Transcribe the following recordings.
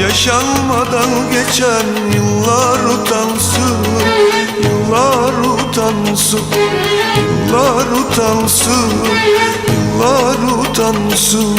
Yaşanmadan geçen yıllar utansın Yıllar utansın Yıllar utansın Yıllar utansın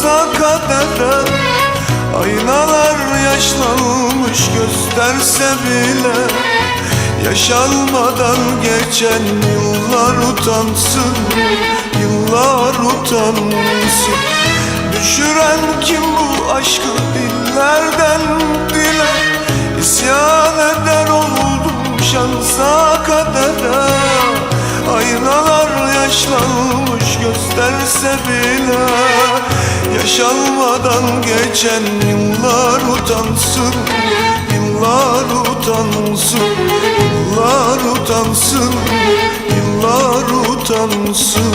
şansa kadere Aynalar yaşlanmış gösterse bile Yaşanmadan geçen yıllar utansın Yıllar utansın. Düşüren kim bu aşkı dillerden dile? İsyan eder oldum şansa kadere Aynalar yaşlanmış gösterse bile Yaşanmadan geçen yıllar utansın Yıllar utansın Yıllar utansın Yıllar utansın